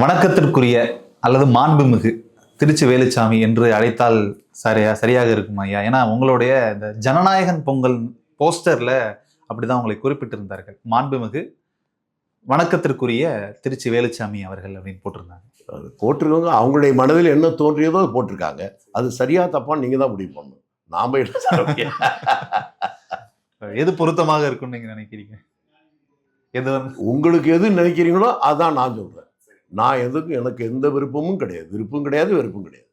வணக்கத்திற்குரிய அல்லது மாண்புமிகு திருச்சி வேலுச்சாமி என்று அழைத்தால் சரியா சரியாக இருக்கும் ஐயா. ஏன்னா உங்களுடைய இந்த ஜனநாயகன் பொங்கல் போஸ்டர்ல அப்படிதான் உங்களை குறிப்பிட்டிருந்தார்கள். மாண்புமிகு வணக்கத்திற்குரிய திருச்சி வேலுச்சாமி அவர்கள் அப்படின்னு போட்டிருந்தாங்க. போட்டிருக்கவங்க அவங்களுடைய மனதில் என்ன தோன்றியதோ அது போட்டிருக்காங்க. அது சரியா தப்பா நீங்க தான் முடிவு பண்ணணும். நாம. எது பொருத்தமாக இருக்கும்னு நீங்க நினைக்கிறீங்க? எது உங்களுக்கு எது நினைக்கிறீங்களோ அதான் நான் சொல்றேன். நான் எதுக்கும் எனக்கு எந்த விருப்பமும் கிடையாது. விருப்பம் கிடையாது வெறுப்பும் கிடையாது.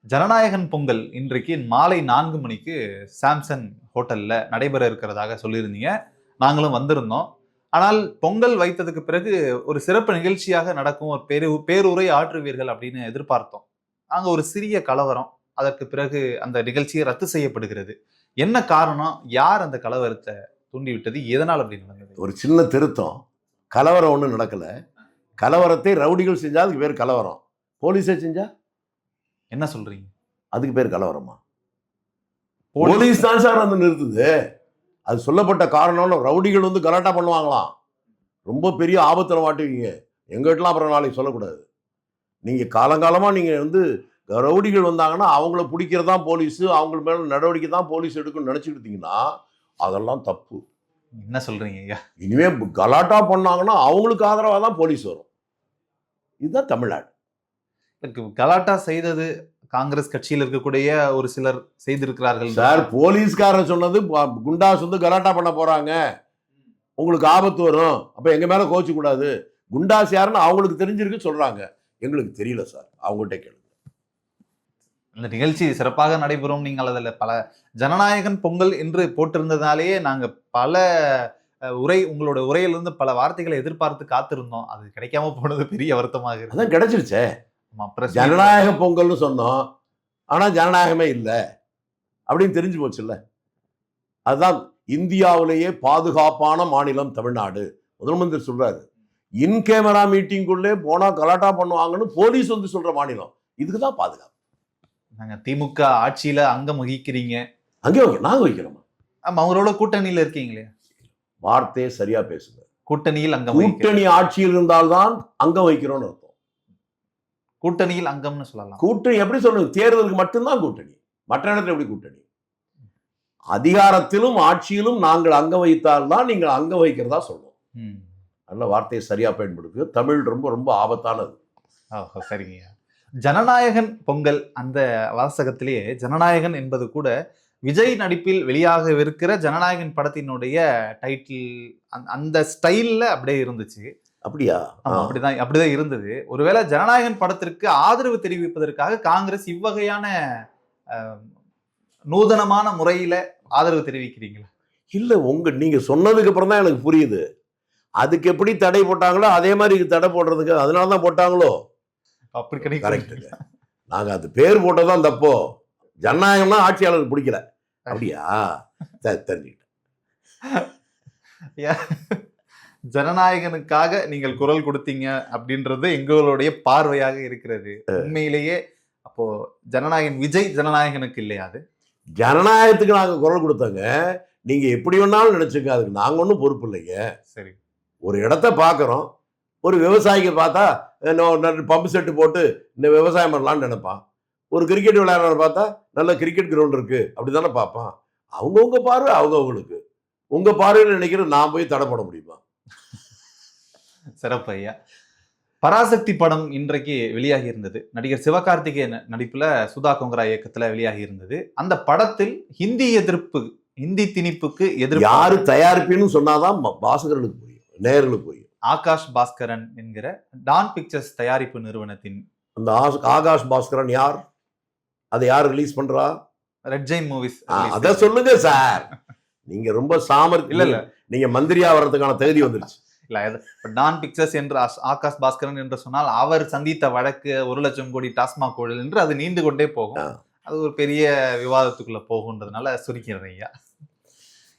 ஜனநாயகன் பொங்கல் இன்றைக்கு மாலை நான்கு மணிக்கு சாம்சங் ஹோட்டல்ல நடைபெற இருக்கிறதாக சொல்லியிருந்தீங்க. நாங்களும் வந்திருந்தோம். ஆனால் பொங்கல் வைத்ததுக்கு பிறகு ஒரு சிறப்பு நிகழ்ச்சியாக நடக்கும் ஒரு பேரு பேருரை ஆற்றுவீர்கள் அப்படின்னு எதிர்பார்த்தோம். அங்க ஒரு சிறிய கலவரம். அதற்கு பிறகு அந்த நிகழ்ச்சியை ரத்து செய்யப்படுகிறது. என்ன காரணம்? யார் அந்த கலவரத்தை தூண்டிவிட்டது? எதனால் அப்படி நடந்தது? ஒரு சின்ன திருத்தம். கலவரம் ஒன்றும் நடக்கல. கலவரத்தை ரவுடிகள் செஞ்சா அதுக்கு பேர் கலவரம். போலீஸே செஞ்சா? என்ன சொல்றீங்க? அதுக்கு பேர் கலவரமா? போலீஸ் தான் சார் வந்து நிறுத்துது. அது சொல்லப்பட்ட காரணம்னு ரவுடிகள் வந்து கலாட்டா பண்ணுவாங்களாம். ரொம்ப பெரிய ஆபத்தில் மாட்டுவீங்க எங்கிட்டலாம் அப்புறம் நாளைக்கு சொல்லக்கூடாது. நீங்கள் காலங்காலமாக நீங்கள் வந்து ரவுடிகள் வந்தாங்கன்னா அவங்கள பிடிக்கிறது தான் போலீஸு அவங்க மேலே நடவடிக்கை தான் போலீஸ் எடுக்கணும்னு நினச்சிட்டு இருந்தீங்கன்னா அதெல்லாம் தப்பு. என்ன சொல்றீங்க ஐயா? இனிமே கலாட்டா பண்ணாங்கன்னா அவங்களுக்கு ஆதரவாக தான் போலீஸ் வரும். இதுதான் தமிழ்நாடு. கலாட்டா செய்தது காங்கிரஸ் கட்சியில் இருக்கக்கூடிய ஒரு சிலர் செய்திருக்கிறார்கள். சார் போலீஸ்காரன் சொன்னது குண்டாஸ் வந்து கலாட்டா பண்ண போறாங்க. உங்களுக்கு ஆபத்து வரும். அப்ப எங்க மேல கோச்சு கூடாது. குண்டாஸ் யாருன்னு அவங்களுக்கு தெரிஞ்சிருக்கு சொல்றாங்க. எங்களுக்கு தெரியல சார். அவங்கள்ட்ட கேளுங்க. இந்த நிகழ்ச்சி சிறப்பாக நடைபெறும். நீங்கள் அதில் பல ஜனநாயகன் பொங்கல் என்று போட்டிருந்ததாலேயே நாங்க பல உரை உங்களோட உரையிலிருந்து பல வார்த்தைகளை எதிர்பார்த்து காத்திருந்தோம். அது கிடைக்காம போனது பெரிய வருத்தமாக இருக்கு. அதான் கிடைச்சிருச்சே. ஜனநாயக பொங்கல்னு சொன்னோம். ஆனா ஜனநாயகமே இல்லை. அப்படின்னு தெரிஞ்சு போச்சுல்ல. அதுதான் இந்தியாவிலேயே பாதுகாப்பான மாநிலம் தமிழ்நாடு. முதல் மந்திரி சொல்றாரு. இன் கேமரா மீட்டிங்குள்ளே போனா கலாட்டா பண்ணுவாங்கன்னு போலீஸ் வந்து சொல்ற மாநிலம். இதுக்கு தான் பாதுகாப்பு. நாங்க திமுக ஆட்சியில அங்கம் வகிக்கிறீங்க. அங்கே வைக்க நாங்க வைக்கிறோமா ஆமா அவரோட கூட்டணியில இருக்கீங்களே. வார்த்தையை சரியா பேசுங்க. கூட்டணியில் அங்கம் கூட்டணி ஆட்சியில் இருந்தால்தான் அங்கம் வைக்கிறோம்னு அர்த்தம். கூட்டணியில் அங்கம்னு சொல்லலாம். கூட்டணி எப்படி சொல்றது? தேர்தலுக்கு மட்டும்தான் கூட்டணி. மற்ற இடத்துல எப்படி கூட்டணி? அதிகாரத்திலும் ஆட்சியிலும் நாங்கள் அங்கம் வைத்தால்தான் நீங்கள் அங்கம் வைக்கிறதா சொல்லுவோம். நல்ல வார்த்தையை சரியா பயன்படுத்து தமிழ் ரொம்ப ரொம்ப ஆபத்தானது. சரிங்க ஜனநாயகன் பொங்கல் அந்த வாசகத்திலேயே ஜனநாயகன் என்பது கூட விஜய் நடிப்பில் வெளியாகவிருக்கிற ஜனநாயகன் படத்தினுடைய டைட்டில் அந்த ஸ்டைல்ல அப்படியே இருந்துச்சு. அப்படியா. அப்படிதான் அப்படிதான் இருந்தது. ஒருவேளை ஜனநாயகன் படத்திற்கு ஆதரவு தெரிவிப்பதற்காக காங்கிரஸ் இவ்வகையான நூதனமான முறையில ஆதரவு தெரிவிக்கிறீங்களா? இல்ல உங்க நீங்க சொன்னதுக்கு அப்புறம் தான் எனக்கு புரியுது. அதுக்கு எப்படி தடை போட்டாங்களோ அதே மாதிரி தடை போடுறதுக்கு அதனால தான் போட்டாங்களோ? அப்படி கிடைக்கும் கரெக்டுங்க நாங்க அது பேர் போட்டதான் தப்போ? ஜனநாயகம்னா ஆட்சியாளருக்கு பிடிக்கல. அப்படியா? தெரிஞ்சுக்கிட்டேன். ஜனநாயகனுக்காக நீங்கள் குரல் கொடுத்தீங்க அப்படின்றது எங்களுடைய பார்வையாக இருக்கிறது. உண்மையிலேயே அப்போ ஜனநாயகன் விஜய் ஜனநாயகனுக்கு இல்லையா அது? ஜனநாயகத்துக்கு நாங்க குரல் கொடுத்தோங்க நீங்க எப்படி வேணாலும் நினைச்சுங்க அதுக்கு நாங்க ஒன்றும் பொறுப்பு இல்லைங்க. சரி. ஒரு இடத்த பார்க்குறோம் ஒரு விவசாயிக்கு பார்த்தா பம்பு செட்டு போட்டு இந்த விவசாயம் பண்ணலாம்னு நினைப்பான். ஒரு கிரிக்கெட் விளையாடுறத பார்த்தா நல்ல கிரிக்கெட் கிரவுண்ட் இருக்கு. அப்படிதானே பார்ப்பான். அவங்கவுங்க பார்வை அவங்கவுங்களுக்கு. உங்க பார்வையில் நினைக்கிற நான் போய் தடை போட முடியுமா? சிறப்பு ஐயா. பராசக்தி படம் இன்றைக்கு வெளியாகி இருந்தது. நடிகர் சிவகார்த்திகேயன் நடிப்புல சுதா கொங்கரா இயக்கத்துல வெளியாகி இருந்தது. அந்த படத்தில் ஹிந்தி எதிர்ப்பு ஹிந்தி திணிப்புக்கு எதிர்ப்பு யாரு தயாரிப்புன்னு சொன்னாதான் வாசகர்களுக்கு புரியும் நேயர்களுக்கு புரியும். ஆகாஷ் பாஸ்கரன் என்கிற டான் பிக்சர்ஸ் தயாரிப்பு நிறுவனத்தின் அந்த ஆகாஷ் பாஸ்கரன் யார்? அதை யார் ரிலீஸ் பண்றா? ரெட் ஜெயின் மூவிஸ் அத சொல்லுங்க சார் நீங்க ரொம்ப சாமர் இல்ல இல்ல. நீங்க மந்திரியா வர்றதுக்கான தகுதி வந்துருச்சு. இல்ல டான் பிக்சர்ஸ் என்று ஆகாஷ் பாஸ்கரன் என்று சொன்னால் அவர் சந்தித்த வழக்கு ஒரு லட்சம் கோடி டாஸ்மாக் ஊழல் என்று அது நீண்டு கொண்டே போகும். அது ஒரு பெரிய விவாதத்துக்குள்ள போகுன்றதுனால சுருக்கிறேன் ஐயா.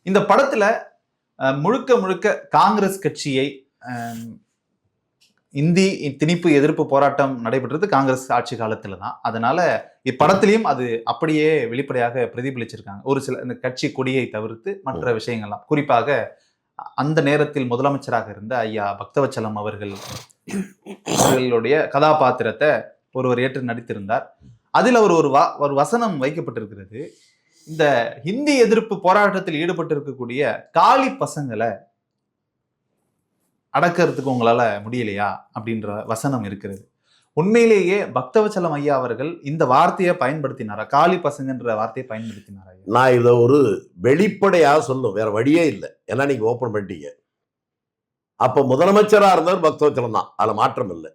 இந்த படத்துல முழுக்க முழுக்க காங்கிரஸ் கட்சியை இந்தி திணிப்பு எதிர்ப்பு போராட்டம் நடைபெற்றது காங்கிரஸ் ஆட்சி காலத்துல தான் அதனால இப்படத்திலையும் அது அப்படியே வெளிப்படையாக பிரதிபலிச்சிருக்காங்க. ஒரு சில இந்த கட்சி கொடியை தவிர்த்து மற்ற விஷயங்கள்லாம். குறிப்பாக அந்த நேரத்தில் முதலமைச்சராக இருந்த ஐயா பக்தவச்சலம் அவர்கள் அவர்களுடைய கதாபாத்திரத்தை ஒருவர் ஏற்று நடித்திருந்தார். அதில் அவர் ஒரு வா ஒரு வசனம் வைக்கப்பட்டிருக்கிறது. இந்த ஹிந்தி எதிர்ப்பு போராட்டத்தில் ஈடுபட்டிருக்கக்கூடிய காலி பசங்களை அடக்கிறதுக்கு உங்களால முடியலையா? அப்படின்ற வசனம் இருக்கிறது. உண்மையிலேயே பக்தவச்சலம் ஐயா அவர்கள் இந்த வார்த்தையை பயன்படுத்தினாரா? காலி பசங்கன்ற வார்த்தையை பயன்படுத்தினாரா நான் இதை ஒரு வெளிப்படையாக சொல்லும் வேற வழியே இல்லை. ஏன்னா நீங்க ஓப்பன் பண்ணிட்டீங்க. அப்போ முதலமைச்சராக இருந்தவர் பக்தவச்சலம் தான். அதில் மாற்றம் இல்லை.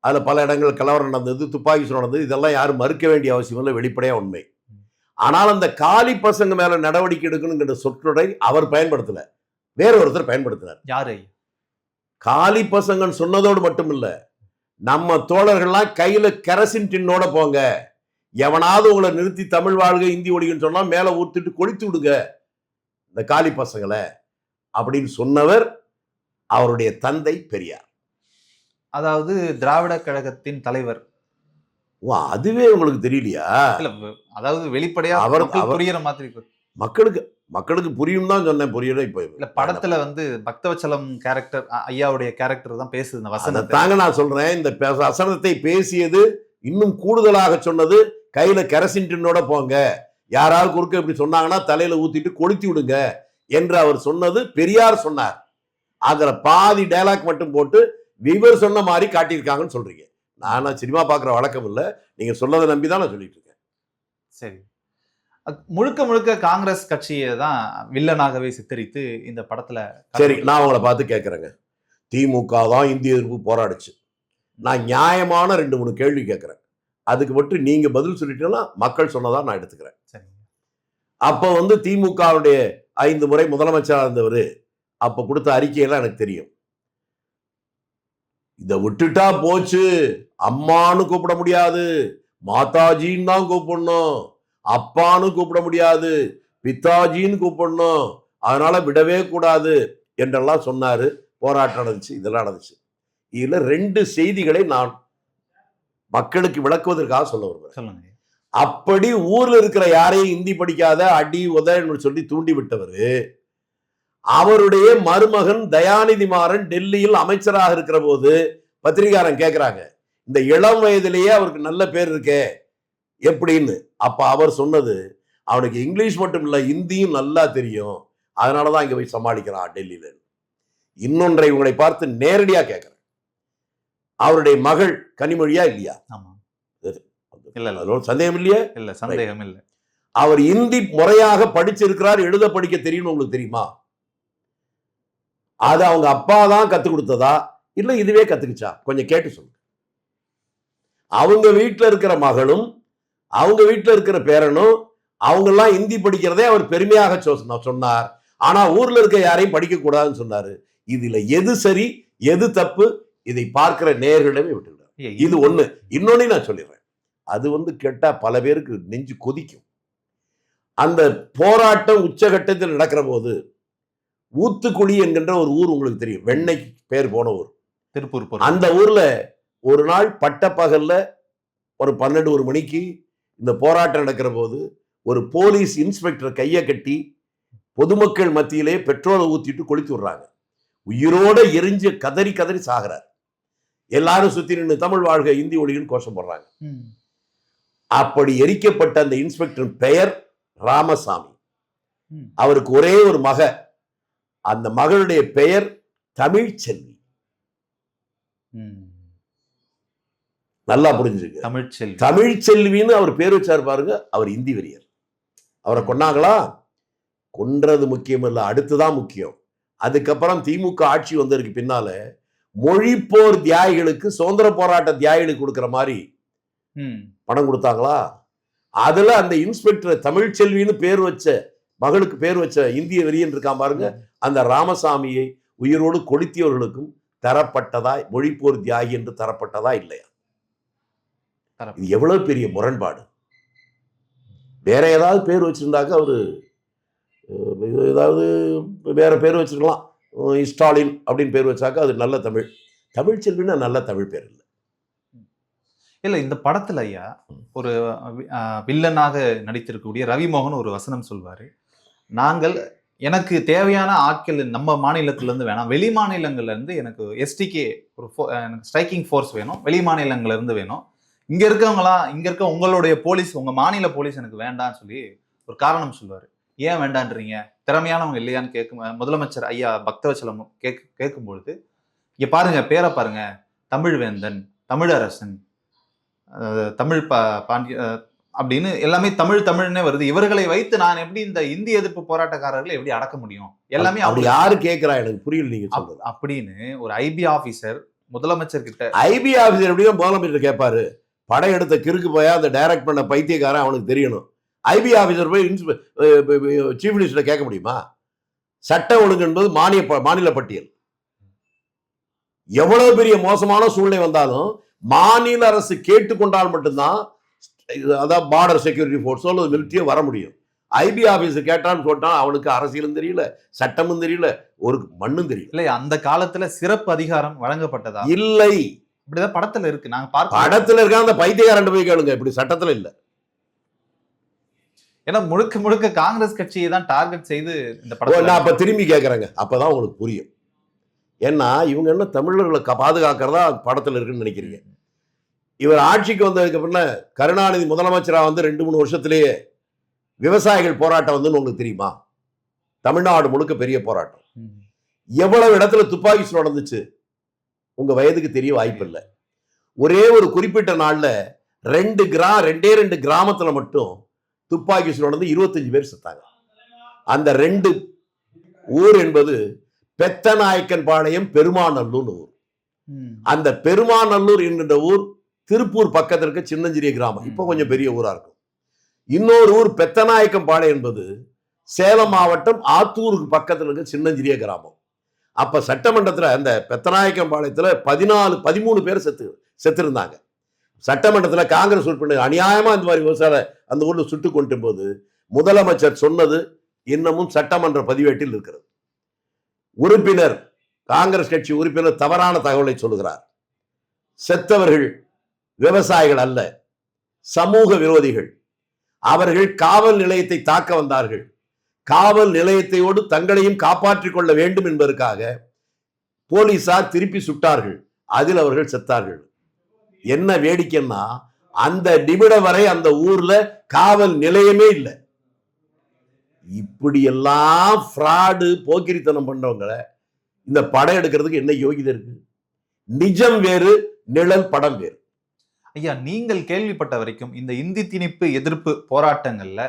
அதில் பல இடங்கள் கலவரம் நடந்தது துப்பாக்கி சூடு நடந்தது இதெல்லாம் யாரும் மறுக்க வேண்டிய அவசியம் இல்லை. வெளிப்படையாக உண்மை. ஆனால் அந்த காலி பசங்க மேல நடவடிக்கை எடுக்கணுங்கிற சொற்றொடை அவர் பயன்படுத்தல. வேற ஒருத்தர் பயன்படுத்தினார். யாரு காலி பசங்கன்னு சொன்னதோடு மட்டும் இல்ல நம்ம தோழர்கள்லாம் கையில கெரசின் டின்னோட போங்க. எவனாவது உங்களை நிறுத்தி தமிழ் வாழ்க இந்தி ஒழிகன்னு சொன்னா மேல ஊத்திட்டு கொளுத்தி விடுங்க இந்த காலி பசங்களை அப்படின்னு சொன்னவர் அவருடைய தந்தை பெரியார். அதாவது திராவிட கழகத்தின் தலைவர். ஓ அதுவே உங்களுக்கு தெரியலையா? வ- அதாவது வெளிப்படையா அவர்- மக்கள் அவர்- புரியுற மாதிரி. மக்களுக்கு மக்களுக்கு புரியும் தான் சொன்னேன் புரியல இப்ப இல்ல படத்துல வந்து பக்தவச்சலம் கேரக்டர் ஐயாவுடைய கேரக்டர் தான் பேசுது இந்த வசனத்தை. தாங்க நான் சொல்றேன் இந்த வசனத்தை பேசியது இன்னும் கூடுதலாக சொன்னது கையில கெரசின் டின்னோட போங்க. யாராவது குறுக்க இப்படி சொன்னாங்கன்னா தலையில ஊத்திட்டு கொளுத்தி விடுங்க என்று அவர் சொன்னது பெரியார் சொன்னார். அதுல பாதி டயலாக் மட்டும் போட்டு விவர் சொன்ன மாதிரி காட்டியிருக்காங்கன்னு சொல்றீங்க. நான் சினிமா பார்க்குற வழக்கம் இல்லை நீங்க சொன்னதை நம்பி தான் நான் சொல்லிட்டு இருக்கேன். சரி. முழுக்க முழுக்க காங்கிரஸ் கட்சியை தான் வில்லனாகவே சித்தரித்து இந்த படத்துல சரி நான் உங்களை பார்த்து கேட்குறேங்க திமுக தான் இந்திய எதிர்ப்பு போராடுச்சு. நான் நியாயமான ரெண்டு மூணு கேள்வி கேட்குறேன் அதுக்கு மட்டும் நீங்க பதில் சொல்லிட்டீங்கன்னா மக்கள் சொன்னதா நான் எடுத்துக்கிறேன். சரி அப்போ வந்து திமுகவுடைய ஐந்து முறை முதலமைச்சராக இருந்தவர் அப்போ கொடுத்த அறிக்கையெல்லாம் எனக்கு தெரியும். இதை விட்டுட்டா போச்சு. அம்மான்னு கூப்பிட முடியாது. மாதாஜின்னு தான் கூப்பிடணும். அப்பான்னு கூப்பிட முடியாது. பித்தாஜின்னு கூப்பிடணும். அதனால விடவே கூடாது என்றெல்லாம் சொன்னாரு. போராட்டம் நடந்துச்சு இதெல்லாம் நடந்துச்சு. இதுல ரெண்டு செய்திகளை நான் மக்களுக்கு விளக்குவதற்காக சொல்ல வருவேன் அப்படி ஊர்ல இருக்கிற யாரையும் இந்தி படிக்காத அடி உதன்னு சொல்லி தூண்டி விட்டவர் அவருடைய மருமகன் தயாநிதி மாறன் டெல்லியில் அமைச்சராக இருக்கிற போது பத்திரிகாரன் கேக்குறாங்க இந்த இளம் வயதிலேயே அவருக்கு நல்ல பேர் இருக்கே எப்படின்னு? அப்ப அவர் சொன்னது அவனுக்கு இங்கிலீஷ் மட்டும் இல்ல இந்தியும் நல்லா தெரியும். அதனாலதான் இங்க போய் சமாளிக்கிறான் டெல்லியில இன்னொன்றை உங்களை பார்த்து நேரடியா கேட்கிறேன். அவருடைய மகள் கனிமொழியா இல்லையா? இல்ல இல்ல. சந்தேகம் இல்லையா? இல்ல சந்தேகம் இல்ல. அவர் இந்தி முறையாக படிச்சிருக்கிறார் எழுத படிக்க தெரியும்னு உங்களுக்கு தெரியுமா? அது அவங்க அப்பா தான் கத்து கொடுத்ததா? இல்ல இதுவே கத்துக்குச்சா? கொஞ்சம் கேட்டு சொல்லுங்க. அவங்க வீட்டுல இருக்கிற மகளும் அவங்க வீட்டுல இருக்கிற பேரனும் அவங்க எல்லாம் இந்தி படிக்கிறதே அவர் பெருமையாக சொ- சொன்னார். ஆனா ஊர்ல இருக்க யாரையும் படிக்க கூடாதுன்னு சொன்னாரு. இதுல எது சரி எது தப்பு இதை பார்க்கிற நேர்களிடமே விட்டுவிடார் ஐயா, இது ஒண்ணு. இன்னொன்னு நான் சொல்லிடுறேன். அது வந்து கேட்டா பல பேருக்கு நெஞ்சு கொதிக்கும். அந்த போராட்டம் உச்சகட்டத்தில் நடக்கிற போது ஊத்துக்குழி என்கின்ற ஒரு ஊர் உங்களுக்கு தெரியும். வெண்ணெய் பேர் போன ஊர். திருப்பூர் அந்த ஊர்ல ஒரு நாள் பட்டப்பகல்ல ஒரு பன்னெண்டு ஒரு மணிக்கு இந்த போராட்டம் நடக்கிற போது ஒரு போலீஸ் இன்ஸ்பெக்டர் கையை கட்டி பொதுமக்கள் மத்தியிலே பெட்ரோலை ஊத்திட்டு கொளுத்தி விடுறாங்க உயிரோட எரிஞ்சு கதறி கதறி சாகுறார் எல்லாரும் சுத்தி நின்று தமிழ் வாழ்க இந்தி ஒளின்னு கோஷம் போடுறாங்க. அப்படி எரிக்கப்பட்ட அந்த இன்ஸ்பெக்டர் பெயர் ராமசாமி. அவருக்கு ஒரே ஒரு மக அந்த மகளுடைய பெயர் தமிழ்ச்செல்வி. நல்லா புரிஞ்சுங்க. தமிழ்ச்செல்வி தமிழ்ச்செல்வின்னு அவர் பேர் வச்சார் பாருங்க அவர் இந்தி வெறியர். அவரை கொன்னாங்களா? கொன்றது முக்கியம் இல்ல அடுத்துதான் முக்கியம். அதுக்கப்புறம் திமுக ஆட்சி வந்ததுக்கு பின்னால மொழிப்போர் தியாகிகளுக்கு சுதந்திர போராட்ட தியாகிகளுக்கு கொடுக்கிற மாதிரி ம். பணம் கொடுத்தாங்களா? அதுல அந்த இன்ஸ்பெக்டர் தமிழ்ச்செல்வின்னு பேர் வச்ச மகளுக்கு பேர் வச்ச இந்திய வெறியன் இருக்கான் பாருங்க அந்த ராமசாமியை உயிரோடு கொளுத்தியவர்களுக்கும் தரப்பட்டதா மொழிப்போர் தியாகி என்று தரப்பட்டதா இல்லையா. இது எவ்வளவு பெரிய முரண்பாடு. வேற ஏதாவது பேர் வச்சிருந்தாக்க அவரு ஏதாவது வேற பேர் வச்சிருக்கலாம். ஸ்டாலின் அப்படின்னு பேர் வச்சாக்க அது நல்ல தமிழ். தமிழ் செல்வின்னா நல்ல தமிழ் பேர் இல்லை. இல்ல இந்த படத்துல ஐயா ஒரு வில்லனாக நடித்திருக்கக்கூடிய ரவிமோகன் ஒரு வசனம் சொல்வாரு. நாங்கள் எனக்கு தேவையான ஆட்கள் நம்ம மாநிலத்துல இருந்து வேணாம். வெளி மாநிலங்கள்ல இருந்து எனக்கு எஸ்டிகே ஒரு அஹ் எனக்கு ஸ்ட்ரைக்கிங் ஃபோர்ஸ் வேணும். வெளி மாநிலங்கள்ல இருந்து வேணும். இங்க இருக்கவங்களாம் இங்க இருக்க உங்களுடைய போலீஸ் உங்க மாநில போலீஸ் எனக்கு வேண்டாம்னு சொல்லி ஒரு காரணம் சொல்லுவாரு. ஏன் வேண்டான்றீங்க? திறமையானவங்க இல்லையான்னு கேட்கும் முதலமைச்சர் ஐயா பக்தவச்சலம் கேக் கேட்கும் பொழுது இங்க பாருங்க பேரை பாருங்க. தமிழ்வேந்தன் தமிழரசன் அஹ் தமிழ் பா பாண்டிய அப்படின்னு எல்லாமே தமிழ் தமிழ்னே வருது. இவர்களை வைத்து நான் எப்படி இந்த இந்தி எதிர்ப்பு போராட்டக்காரர்களை எப்படி அடக்க முடியும்? எல்லாமே அப்படி யாரு கேட்கிறா? எனக்கு புரியல நீங்க அப்படின்னு ஒரு ஐபி ஆபீசர் முதலமைச்சர் கிட்ட ஐபி ஆபீசர் எப்படியும் முதலமைச்சர் கேட்பாரு? படம் எடுத்த கிறுக்கு போயா அந்த டைரக்ட் பண்ண பைத்தியக்காரன் அவனுக்கு தெரியணும். ஐபி ஆபீசர் போய் சீஃப் மினிஸ்டர் கேட்க முடியுமா? சட்ட ஒழுங்கு என்பது மானிய மாநில பட்டியல். எவ்வளவு பெரிய மோசமான சூழ்நிலை வந்தாலும் மாநில அரசு கேட்டுக்கொண்டால் மட்டும்தான் அதான் பார்டர் செக்யூரிட்டி ஃபோர்ஸோ அல்லது மிலிட்டரியோ வர முடியும். ஐபி ஆபீசர் கேட்டான்னு சொன்னா அவனுக்கு அரசியலும் தெரியல சட்டமும் தெரியல ஒரு மண்ணும் தெரியல. இல்ல அந்த காலத்துல சிறப்பு அதிகாரம் வழங்கப்பட்டதா? இல்லை. இப்படிதான் படத்துல இருக்கு. நாங்க பார்க்க படத்துல இருக்க அந்த பைத்தியக்காரன் போய் கேளுங்க. இப்படி சட்டத்துல இல்ல. ஏன்னா முழுக்க முழுக்க காங்கிரஸ் கட்சியை தான் டார்கெட் செய்து இந்த படத்துல நான் அப்ப திரும்பி கேட்கறேங்க அப்பதான் உங்களுக்கு புரியும். ஏன்னா இவங்க என்ன தமிழர்களை பாதுகாக்கிறதா படத்துல இருக்குன்னு நினைக்கிறீங்க. இவர் ஆட்சிக்கு வந்ததுக்கு அப்புறம் கருணாநிதி முதலமைச்சரா வந்து ரெண்டு மூணு வருஷத்திலேயே விவசாயிகள் போராட்டம் வந்து உங்களுக்கு தெரியுமா? தமிழ்நாடு முழுக்க பெரிய போராட்டம். எவ்வளவு இடத்துல துப்பாக்கி நடந்துச்சு? உங்க வயதுக்கு தெரிய வாய்ப்பு இல்லை ஒரே ஒரு குறிப்பிட்ட நாள்ல ரெண்டு கிரா ரெண்டே ரெண்டு கிராமத்துல மட்டும் துப்பாக்கி சூடு நடந்து இருபத்தஞ்சு பேர் செத்தாங்க. அந்த ரெண்டு ஊர் என்பது பெத்தநாயக்கன் பாளையம் பெருமாநல்லூர் ஊர். அந்த பெருமாநல்லூர் என்கின்ற ஊர் திருப்பூர் பக்கத்துல இருக்க சின்னஞ்சிறிய கிராமம். இப்போ கொஞ்சம் பெரிய ஊரா இருக்கும். இன்னொரு ஊர் பெத்தநாயக்கம் பாளையம் என்பது சேலம் மாவட்டம் ஆத்தூருக்கு பக்கத்துல இருக்க சின்னஞ்சிறிய கிராமம். அப்போ சட்டமன்றத்தில் அந்த பெத்தநாயக்கம்பாளையத்தில் பதினாலு பதிமூணு பேர் செத்து செத்திருந்தாங்க. சட்டமன்றத்தில் காங்கிரஸ் உறுப்பினர் அநியாயமாக இந்த மாதிரி விவசாய அந்த ஊரில் சுட்டு கொண்டு போது முதலமைச்சர் சொன்னது இன்னமும் சட்டமன்ற பதிவேட்டில் இருக்கிறது. உறுப்பினர் காங்கிரஸ் கட்சி உறுப்பினர் தவறான தகவலை சொல்லுகிறார். செத்தவர்கள் விவசாயிகள் அல்ல சமூக விரோதிகள். அவர்கள் காவல் நிலையத்தை தாக்க வந்தார்கள். காவல் நிலையத்தையோடு தங்களையும் காப்பாற்றிக் கொள்ள வேண்டும் என்பதற்காக போலீசார் திருப்பி சுட்டார்கள். அதில் அவர்கள் செத்தார்கள். என்ன வேடிக்கைன்னா அந்த நிமிடம் வரை அந்த ஊர்ல காவல் நிலையமே இல்லை. இப்படியெல்லாம் ஃப்ராடு போக்கிரித்தனம் பண்றவங்களை இந்த படம் எடுக்கிறதுக்கு என்ன யோகிதை இருக்கு? நிஜம் வேறு நிழல் படம் வேறு. ஐயா நீங்கள் கேள்விப்பட்ட வரைக்கும் இந்த இந்தி திணிப்பு எதிர்ப்பு போராட்டங்கள்ல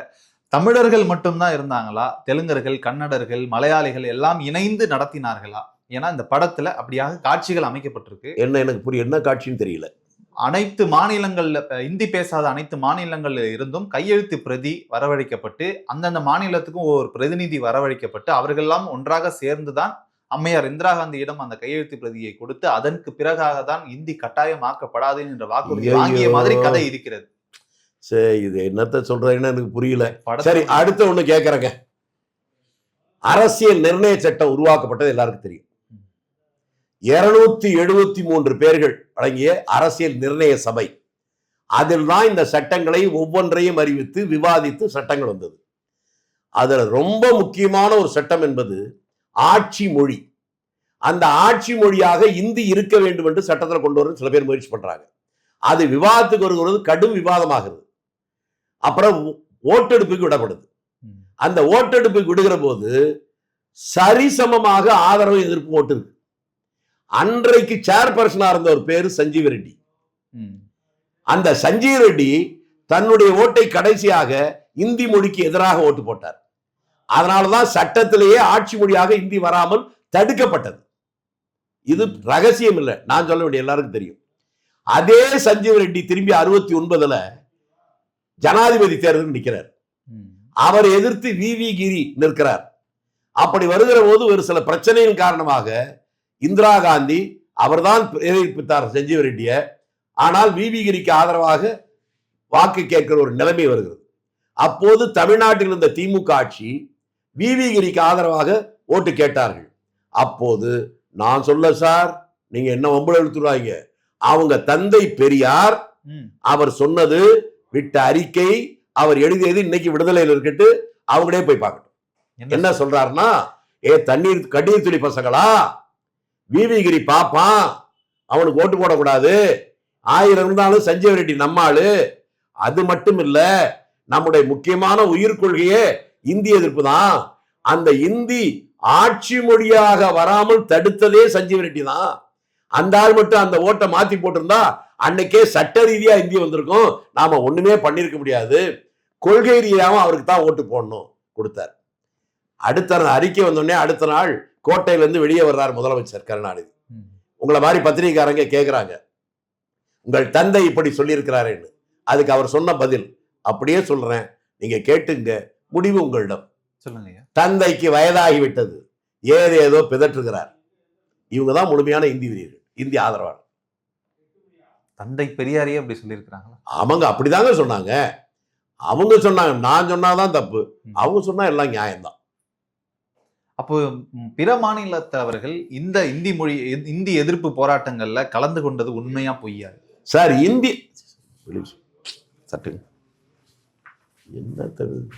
தமிழர்கள் மட்டும்தான் இருந்தாங்களா? தெலுங்கர்கள் கன்னடர்கள் மலையாளிகள் எல்லாம் இணைந்து நடத்தினார்களா? ஏன்னா இந்த படத்துல அப்படியாக காட்சிகள் அமைக்கப்பட்டிருக்கு. என்ன எனக்கு புரிய என்ன காட்சின்னு தெரியல. அனைத்து மாநிலங்கள்ல இந்தி பேசாத அனைத்து மாநிலங்கள்ல இருந்தும் கையெழுத்து பிரதி வரவழைக்கப்பட்டு அந்தந்த மாநிலத்துக்கும் ஒரு பிரதிநிதி வரவழைக்கப்பட்டு அவர்களெல்லாம் ஒன்றாக சேர்ந்துதான் அம்மையார் இந்திரா காந்தியிடம் அந்த கையெழுத்து பிரதியை கொடுத்து அதற்கு பிறகாக தான் இந்தி கட்டாயமாக்கப்படாது என்ற வாக்குறுதி. வாங்கிய மாதிரி கதை இருக்கிறது. சரி இது என்னத்த சொல்றதுன்னு எனக்கு புரியல. சரி அடுத்த ஒண்ணு கேக்குறேங்க. அரசியல் நிர்ணய சட்டம் உருவாக்கப்பட்டது எல்லாருக்கும் தெரியும். இருநூத்தி எழுபத்தி மூன்று பேர்கள் அடங்கிய அரசியல் நிர்ணய சபை. அதில் தான் இந்த சட்டங்களை ஒவ்வொன்றையும் அறிவித்து விவாதித்து சட்டங்கள் வந்தது. அதுல ரொம்ப முக்கியமான ஒரு சட்டம் என்பது ஆட்சி மொழி. அந்த ஆட்சி மொழியாக இந்தி இருக்க வேண்டும் என்று சட்டத்தில் கொண்டு வர சில பேர் முயற்சி பண்றாங்க. அது விவாதத்துக்கு வருகிறது கடும் விவாதமாகிறது. அப்புறம் ஓட்டெடுப்புக்கு விடப்படுது. அந்த ஓட்டெடுப்புக்கு விடுகிற போது சரிசமமாக ஆதரவு எதிர்ப்பு ஓட்டு இருக்கு. அன்றைக்கு சேர்பர்சனா இருந்த ஒரு பேரு சஞ்சீவ ரெட்டி. அந்த சஞ்சீவ் ரெட்டி தன்னுடைய ஓட்டை கடைசியாக இந்தி மொழிக்கு எதிராக ஓட்டு போட்டார். அதனாலதான் சட்டத்திலேயே ஆட்சி மொழியாக இந்தி வராமல் தடுக்கப்பட்டது. இது ரகசியம் இல்லை. நான் சொல்ல வேண்டிய எல்லாருக்கும் தெரியும். அதே சஞ்சீவ் ரெட்டி திரும்பி அறுபத்தி ஒன்பதுல ஜனாதிபதி தேர்தல் நிற்கிறார். அவரை எதிர்த்து வி. வி. கிரி நிற்கிறார். அப்படி வருகிற போது ஒரு சில பிரச்சனையின் காரணமாக இந்திரா காந்தி அவர்தான் பிரேரிப்பித்தார் சஞ்சீவ ரெட்டிய. ஆனால் வி. கிரிக்கு ஆதரவாக வாக்கு கேட்கிற ஒரு நிலைமை வருகிறது. அப்போது தமிழ்நாட்டில் இருந்த திமுக ஆட்சி வி. வி. கிரிக்கு ஆதரவாக ஓட்டு கேட்டார்கள். அப்போது நான் சொல்ல சார் நீங்க என்ன வம்புல எடுத்துருவாங்க அவங்க தந்தை பெரியார். அவர் சொன்னது விட்ட அறிக்கை அவர் எழுதியது இன்னைக்கு விடுதலையில் இருக்கட்டு அவங்களே போய் பார்க்கட்டும். என்ன சொல்றாருன்னா ஏ தண்ணீர் கண்ணீர் துளி பசங்களா? விவிகிரி பாப்பான். அவனுக்கு ஓட்டு போடக்கூடாது. ஆயிரம் இருந்தாலும் சஞ்சய் ரெட்டி நம்மாளு. அது மட்டும் இல்ல நம்முடைய முக்கியமான உயிர் கொள்கையே இந்தி எதிர்ப்பு தான். அந்த இந்தி ஆட்சி மொழியாக வராமல் தடுத்ததே சஞ்சீவ் ரெட்டி தான். அந்த ஆள் மட்டும் அந்த ஓட்டை மாத்தி போட்டிருந்தா அன்னைக்கே சட்ட ரீதியா இந்தி வந்திருக்கும். நாம ஒண்ணுமே பண்ணிருக்க முடியாது. கொள்கை ரீதியாவும் அவருக்கு தான் ஓட்டு போடணும் கொடுத்தார். அடுத்த அறிக்கை வந்தோடனே அடுத்த நாள் கோட்டையில இருந்து வெளியே வர்றார் முதலமைச்சர் கருணாநிதி. உங்களை மாதிரி பத்திரிகைக்காரங்க கேக்குறாங்க. உங்கள் தந்தை இப்படி சொல்லியிருக்கிறாருன்னு அதுக்கு அவர் சொன்ன பதில் அப்படியே சொல்றேன். நீங்க கேட்டுங்க முடிவு உங்களிடம். சொல்லுங்க தந்தைக்கு வயதாகிவிட்டது. ஏதேதோ பிதற்றுகிறார். இவங்க தான் முழுமையான இந்தி வீரர்கள் இந்தி ஆதரவாளர். தந்தை பெரியாரையே அப்படி சொல்லியிருக்கிறாங்களா? அவங்க அப்படிதாங்க சொன்னாங்க. அவங்க சொன்னாங்க. நான் சொன்னாதான் தப்பு. அவங்க சொன்னா எல்லாம் நியாயம்தான். அப்போ பிற மாநிலத்தவர்கள் இந்த இந்தி மொழி இந்தி எதிர்ப்பு போராட்டங்கள்ல கலந்து கொண்டது உண்மையா பொய்யா? சார் இந்தி. சட்டுங்க. என்ன தரு?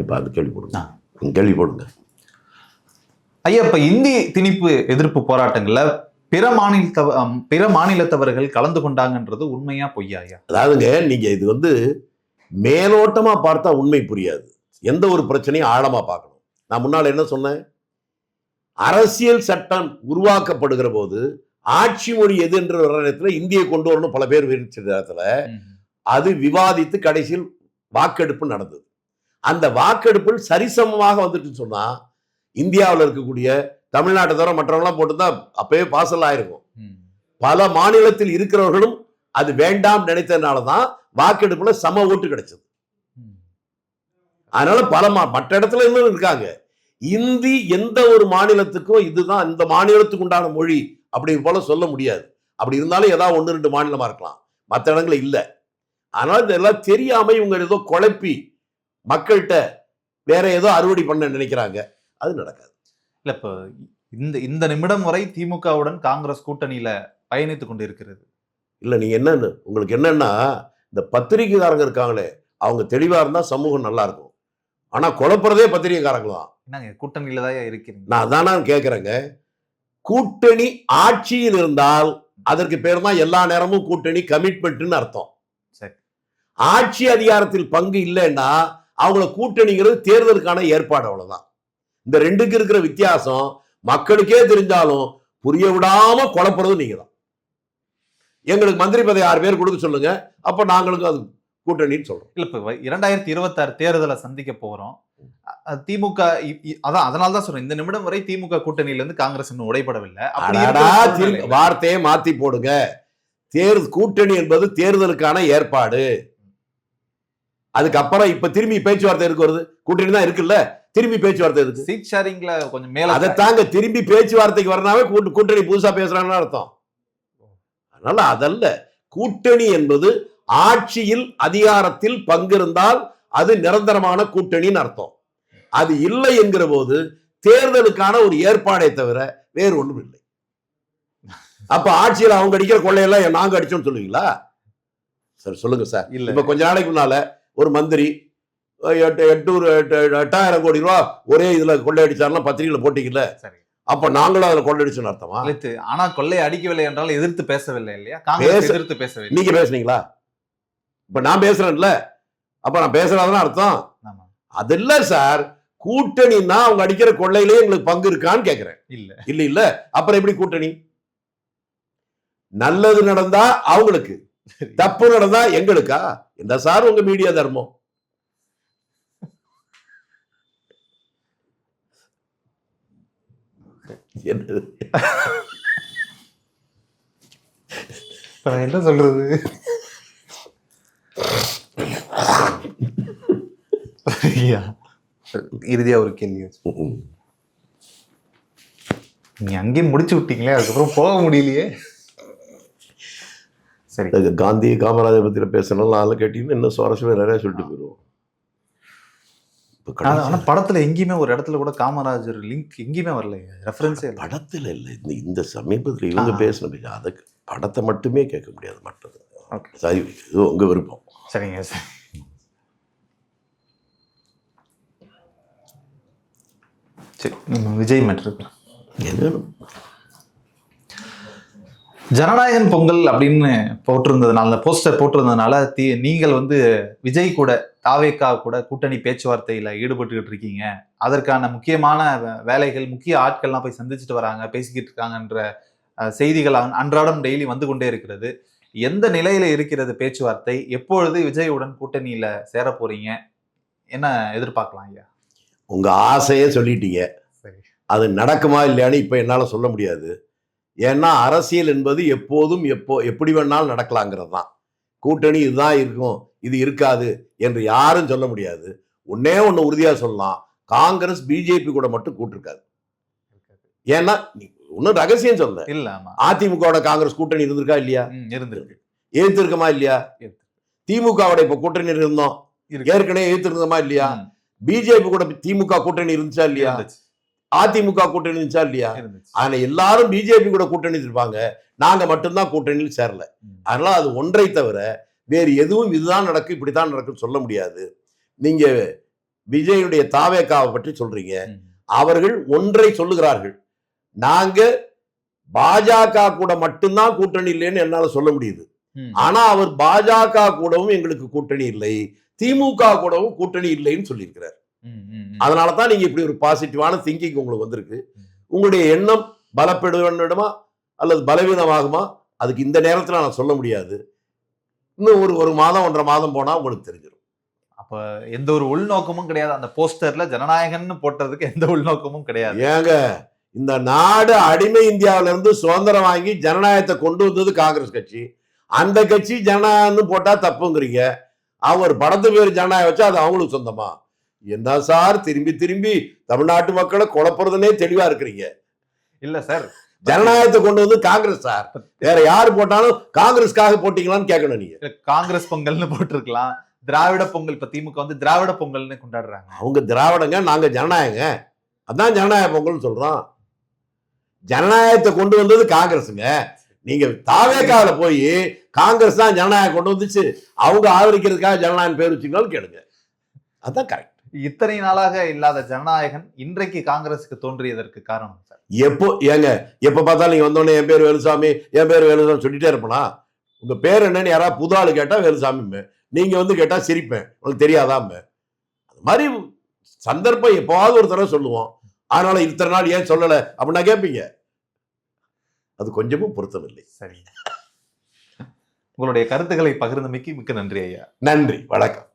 இப்போ அது கேள்வி போடுங்க. கேள்வி போடுங்க. ஐயா இப்ப இந்தி திணிப்பு எதிர்ப்பு போராட்டங்கள்ல பிற மாநிலத்தவ பிற மாநிலத்தவர்கள் கலந்து கொண்டாங்கன்றது உண்மையா பொய்யா ஐயா? அதாவதுங்க நீங்க இது வந்து மேலோட்டமா பார்த்தா உண்மை புரியாது. எந்த ஒரு பிரச்சனையும் ஆழமா பார்க்கணும். நான் முன்னால் என்ன சொன்னேன்? அரசியல் சட்டம் உருவாக்கப்படுகிற போது ஆட்சி மொழி எது என்ற நேரத்துல இந்தியை கொண்டு வரணும் பல பேர் விரிச்ச நேரத்துல. அது விவாதித்து கடைசியில் வாக்கெடுப்பு நடந்தது. அந்த வாக்கெடுப்பில் சரிசமமாக வந்துட்டுன்னு சொன்னா இந்தியாவில் இருக்கக்கூடிய தமிழ்நாட்டை தவிர மற்றவங்களாம் போட்டுருந்தா அப்பவே பாசல் ஆயிருக்கும். பல மாநிலத்தில் இருக்கிறவர்களும் அது வேண்டாம் நினைத்ததுனால தான் வாக்கெடுப்புல சம ஓட்டு கிடைச்சது. அதனால பல மற்ற இடத்துல இன்னும் இருக்காங்க. இந்தி எந்த ஒரு மாநிலத்துக்கும் இதுதான் இந்த மாநிலத்துக்கு உண்டான மொழி அப்படி போல சொல்ல முடியாது. அப்படி இருந்தாலும் ஏதாவது ஒன்று ரெண்டு மாநிலமா இருக்கலாம். மற்ற இடங்கள்ல இல்ல. அதனால இதெல்லாம் தெரியாம இவங்க ஏதோ குழப்பி மக்கள்கிட்ட வேற ஏதோ அறுவடை பண்ண நினைக்கிறாங்க. அது நடக்காது. இல்ல இப்ப இந்த இந்த நிமிடம் வரை திமுகவுடன் காங்கிரஸ் கூட்டணியில பயணித்துக் கொண்டிருக்கிறது. இல்ல நீங்க என்னன்னு உங்களுக்கு என்னன்னா இந்த பத்திரிகைக்காரங்க இருக்காங்களே அவங்க தெளிவா இருந்தா சமூகம் நல்லா இருக்கும். ஆனா குழப்புறதே பத்திரிகைக்காரங்க தான் என்னங்க கூட்டணியில தான் இருக்கிறீங்க? நான் அதானா கேக்குறேங்க. கூட்டணி ஆட்சியில் இருந்தால் அதற்கு பேர் தான் எல்லா நேரமும் கூட்டணி கமிட்மெண்ட்னு அர்த்தம். சரி. ஆட்சி அதிகாரத்தில் பங்கு இல்லைன்னா அவங்கள கூட்டணிங்கிறது தேர்தலுக்கான ஏற்பாடு அவ்வளவுதான். இந்த ரெண்டுக்கு இருக்கிற வித்தியாசம் மக்களுக்கே தெரிஞ்சாலும் புரிய விடாம குழப்புறது நீங்க தான் எங்களுக்கு மந்திரி பதவி ஆறு பேர் கொடுக்க சொல்லுங்க. அப்ப நாங்களுக்கும் அது கூட்டணின்னு சொல்றோம். இல்ல இப்ப இரண்டாயிரத்தி இருபத்தாறு தேர்தலை சந்திக்க போறோம். திமுக அதான் அதனால தான் சொல்றேன். இந்த நிமிடம் வரை திமுக கூட்டணியில இருந்து காங்கிரஸ் இன்னும் உடைபடவில்லை. வார்த்தையை மாத்தி போடுங்க. தேர் கூட்டணி என்பது தேர்தலுக்கான ஏற்பாடு. அதுக்கப்புறம் இப்ப திரும்பி பேச்சுவார்த்தை எதுக்கு வருது? கூட்டணி தான் இருக்குல்ல? திரும்பி பேச்சுவார்த்தை எதுக்கு? சீட் ஷேரிங்ல கொஞ்சம் மேல அதை தாங்க திரும்பி பேச்சுவார்த்தைக்கு வரனாவே கூட்டு- கூட்டணி புதுசா பேசுறாங்கன்னு அர்த்தம். அதனால அதல்ல. கூட்டணி என்பது ஆட்சியில் அதிகாரத்தில் பங்கிருந்தால் அது நிரந்தரமான கூட்டணின்னு அர்த்தம். அது இல்லை என்கிற போது தேர்தலுக்கான ஒரு ஏற்பாடை தவிர வேறு ஒண்ணும் இல்லை. அப்ப ஆட்சியில் அவங்க அடிக்கிற கொள்ளையெல்லாம் நாங்க அடிச்சோம்னு சொல்லுவீங்களா? சரி சொல்லுங்க சார். இல்ல. இப்ப கொஞ்ச நாளைக்கு முன்னால ஒரு மந்திரி எட்டு எட்நூறு எட்டு எட்டாயிரம் கோடி ரூபா ஒரே இதுல கொள்ளையடிச்சாருன்னா பத்திரிகையில போட்டீங்கல்ல? சரி. அப்ப நாங்களும் அதுல கொள்ளையடிச்சோன்னு அர்த்தமா? அழைத்து ஆனா கொள்ளை அடிக்கவில்லை என்றால் எதிர்த்து பேசவில்லை இல்லையா? காங்கிரஸ் பேச- எதிர்த்து பேசவில்லை. நீங்க பேசுனீங்களா? இப்ப நான் பேசுறேன்ல. அப்ப நான் பேசுறதுதான் அர்த்தம்? அது இல்ல சார். கூட்டணின்னா அவங்க அடிக்கிற கொள்ளையிலே எங்களுக்கு பங்கு இருக்கான்னு கேக்குறேன். இல்ல. இல்ல இல்ல. அப்புறம் எப்படி கூட்டணி? நல்லது நடந்தா அவங்களுக்கு. தப்பு நடந்தா எங்களுக்கா? என்ன சார் உங்க மீடியா தர்மம். என்ன சொல்றது? இறுதியா ஒரு கேள்வி வச்சு. ம்ம். நீங்க அங்கேயே முடிச்சு விட்டீங்களே அதுக்கப்புறம் போக முடியலையே. சரி. காந்தி காமராஜர் பத்தியில பேசணும் நாள் கேட்டீங்கன்னா இன்னும் சுவாரஸ்யமா நிறைய சொல்லிட்டு போயிடுவோம் இப்ப ஆனா கடைசி- ஆனா படத்துல எங்கேயுமே ஒரு இடத்துல கூட காமராஜர் லிங்க் எங்கேயுமே வரல ரெஃபரன்ஸே படத்துல இல்ல. இந்த இந்த சமீபத்துல இவங்க. பேசின அதுக்கு படத்தை மட்டுமே கேட்க முடியாது மற்றது. சரி இது உங்க விருப்பம். சரிங்க சார். சரி விஜய் மேட்ரு. எது ஜனநாயகன் பொங்கல் அப்படின்னு போட்டிருந்ததுனால அந்த போஸ்டர் போட்டிருந்ததுனால தீ நீங்கள் வந்து விஜய் கூட தாவேக்கா கூட கூட்டணி பேச்சுவார்த்தையில ஈடுபட்டுக்கிட்டு இருக்கீங்க. அதற்கான முக்கியமான வேலைகள் முக்கிய ஆட்கள்லாம் போய் சந்திச்சுட்டு வராங்க பேசிக்கிட்டு இருக்காங்கன்ற செய்திகள் அன்- அன்றாடம் டெய்லி வந்து கொண்டே இருக்கிறது. எந்த நிலையில இருக்கிறது பேச்சுவார்த்தை? எப்பொழுது விஜயுடன் கூட்டணியில சேர போறீங்க என்ன எதிர்பார்க்கலாம் ஐயா? உங்க ஆசையே சொல்லிட்டீங்க. சரி. அது நடக்குமா இல்லையான்னு இப்ப என்னால சொல்ல முடியாது. ஏன்னா அரசியல் என்பது எப்போதும் எப்போ எப்படி வேணாலும் நடக்கலாங்கிறது தான் கூட்டணி இதுதான் இருக்கும் இது இருக்காது என்று யாரும் சொல்ல முடியாது. ஒன்னே ஒண்ணு உறுதியா சொல்லலாம் காங்கிரஸ் பிஜேபி கூட மட்டும் கூட்டிருக்காது. ஏன்னா ஒன்னும் ரகசியம் சொல்ல. இல்ல அதிமுகவோட காங்கிரஸ் கூட்டணி இருந்திருக்கா இல்லையா? இருந்திருக்கு. எதிர்த்திருக்கமா இல்லையா. திமுகவோட இப்ப கூட்டணி இருந்தோம். ஏற்கனவே எதிர்த்திருந்தோமா இல்லையா? பிஜேபி கூட திமுக கூட்டணி இருந்துச்சா இல்லையா? அதிமுக கூட்டணி இருந்துச்சா இல்லையா? அதுல எல்லாரும் பிஜேபி கூட கூட்டணி இருப்பாங்க நாங்க மட்டும்தான் கூட்டணியில் சேரல. அதனால அது ஒன்றை தவிர வேறு எதுவும் இதுதான் நடக்கும் இப்படித்தான் நடக்கும்னு சொல்ல முடியாது. நீங்க விஜயுடைய தாவேக்காவை பற்றி சொல்றீங்க. அவர்கள் ஒன்றை சொல்லுகிறார்கள். நாங்க பாஜக கூட மட்டும்தான் கூட்டணி இல்லைன்னு என்னால சொல்ல முடியுது. ஆனா அவர் பாஜக கூடவும் எங்களுக்கு கூட்டணி இல்லை. திமுக கூடவும் கூட்டணி இல்லைன்னு சொல்லியிருக்கிறார். அதனால தான் நீங்க இப்படி ஒரு பாசிட்டிவான திங்கிங் உங்களுக்கு வந்திருக்கு. உங்களுடைய எண்ணம் பலப்படுமா அல்லது பலவீனமாகுமா? அதுக்கு இந்த நேரத்துல நான் சொல்ல முடியாது. இன்னும் ஒரு ஒரு மாதம் ஒன்றரை மாதம் போனா உங்களுக்கு தெரிஞ்சிடும் அப்ப எந்த ஒரு உள்நோக்கமும் கிடையாது. அந்த போஸ்டர்ல ஜனநாயகன்னு போட்டதுக்கு எந்த உள்நோக்கமும் கிடையாது. ஏங்க இந்த நாடு அடிமை இந்தியாவில இருந்து சுதந்திரம் வாங்கி ஜனநாயகத்தை கொண்டு வந்தது காங்கிரஸ் கட்சி. அந்த கட்சி ஜனநாயகம்னு போட்டா தப்புங்கிறீங்க. அவர் படத்து பேர் ஜனநாயகம் வச்சா அது அவங்களுக்கு சொந்தமா? என்ன சார்? திரும்பி திரும்பி தமிழ்நாட்டு மக்களை குழப்புறதுனே தெளிவா இருக்கிறீங்க. இல்ல சார். ஜனநாயகத்தை கொண்டு வந்து காங்கிரஸ் சார். வேற யாரு போட்டாலும் காங்கிரஸ்க்காக போட்டீங்களான்னு கேட்கணும் நீங்க. காங்கிரஸ் பொங்கல்னு போட்டிருக்கலாம். திராவிட பொங்கல் இப்ப திமுக வந்து திராவிட பொங்கல்னு கொண்டாடுறாங்க. அவங்க திராவிடங்க நாங்க ஜனநாயகங்க அதான் ஜனநாயக பொங்கல்னு சொல்றோம். ஜனநாயகத்தை கொண்டு வந்தது காங்கிரஸுங்க நீங்க தாவேக்காவில போய் காங்கிரஸ் தான் ஜனநாயகம் கொண்டு வந்துச்சு. அவங்க ஆதரிக்கிறதுக்காக ஜனநாயகம் பேர் வச்சுக்கலாம்னு கேளுங்க. அதான் கரெக்ட் இத்தனை நாளாக இல்லாத ஜனநாயகன் இன்றைக்கு காங்கிரஸுக்கு தோன்றியதற்கு காரணம் சார். எப்போ ஏங்க எப்ப பார்த்தாலும் நீங்க வந்தோடனே என் பேர் வேலுசாமி என் பேர் வேலுசாமி சொல்லிட்டே இருப்பனா? உங்க பேர் என்னன்னு யாராவது புது ஆளு கேட்டா வேலுசாமி நீங்க வந்து கேட்டா சிரிப்பேன். உங்களுக்கு தெரியாதாம அது மாதிரி சந்தர்ப்பம் எப்போவாவது ஒரு தடவை சொல்லுவோம். அதனால இத்தனை நாள் ஏன் சொல்லல? அப்படின்னா கேட்பீங்க அது கொஞ்சமும் பொருத்தமில்லை. சரி. உங்களுடைய கருத்துக்களை பகிர்ந்தமைக்கு மிக்க நன்றி ஐயா. நன்றி. வணக்கம்.